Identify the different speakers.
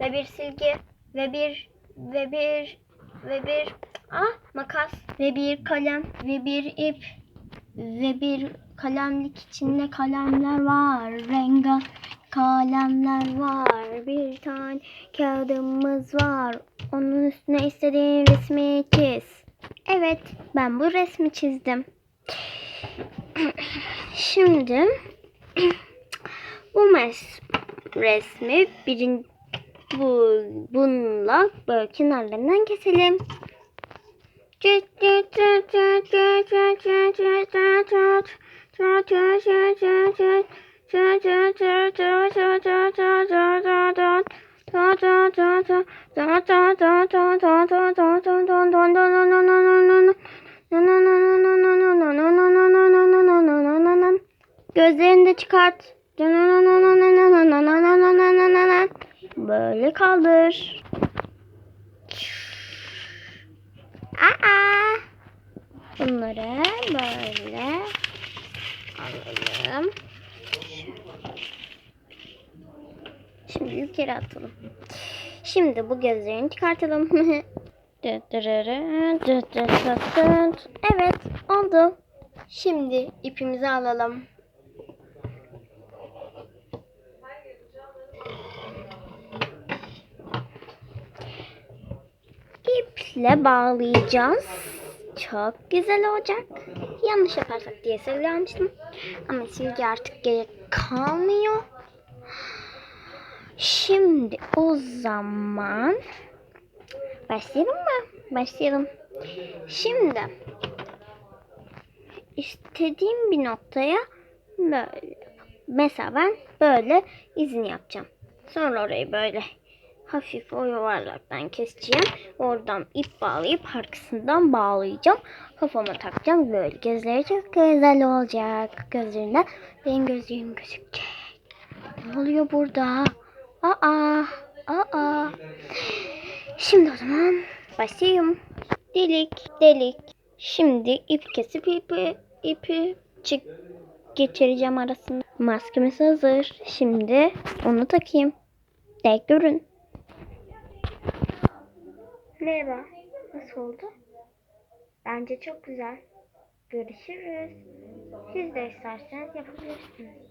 Speaker 1: ve bir silgi ve bir ve bir ve bir ah makas ve bir kalem ve bir ip ve bir kalemlik içinde kalemler var. Renga kalemler var. Bir tane kağıdımız var. Onun üstüne istediğin resmi çiz. Evet, ben bu resmi çizdim. Şimdi bu mes resmi birin bu bununla böyle kenarlarından keselim. Gözlerini de çıkart. Böyle kaldır. Aa! Bunları böyle alalım. Şimdi yukarı atalım. Şimdi bu gözlerini çıkartalım. evet oldu. Şimdi ipimizi alalım. İple bağlayacağız. Çok güzel olacak. Yanlış yaparsak diye söylemiştim. Ama silgi artık gerek kalmıyor. Şimdi o zaman başlayalım mı? Başlayalım. Şimdi istediğim bir noktaya böyle mesela ben böyle izini yapacağım. Sonra orayı böyle hafif o yuvarlaktan keseceğim. Oradan ip bağlayıp arkasından bağlayacağım. Kafama takacağım. Böyle gözleri çok güzel olacak. Gözlerinden benim gözlerim gözükecek. Ne oluyor burada? Aa, aa. Şimdi o zaman başlayayım. Delik, delik. Şimdi ip kesip ipi, ipi çık geçireceğim arasında. Maskemiz hazır. Şimdi onu takayım. De görün. Merhaba. Nasıl oldu? Bence çok güzel. Görüşürüz. Siz de isterseniz yapabilirsiniz.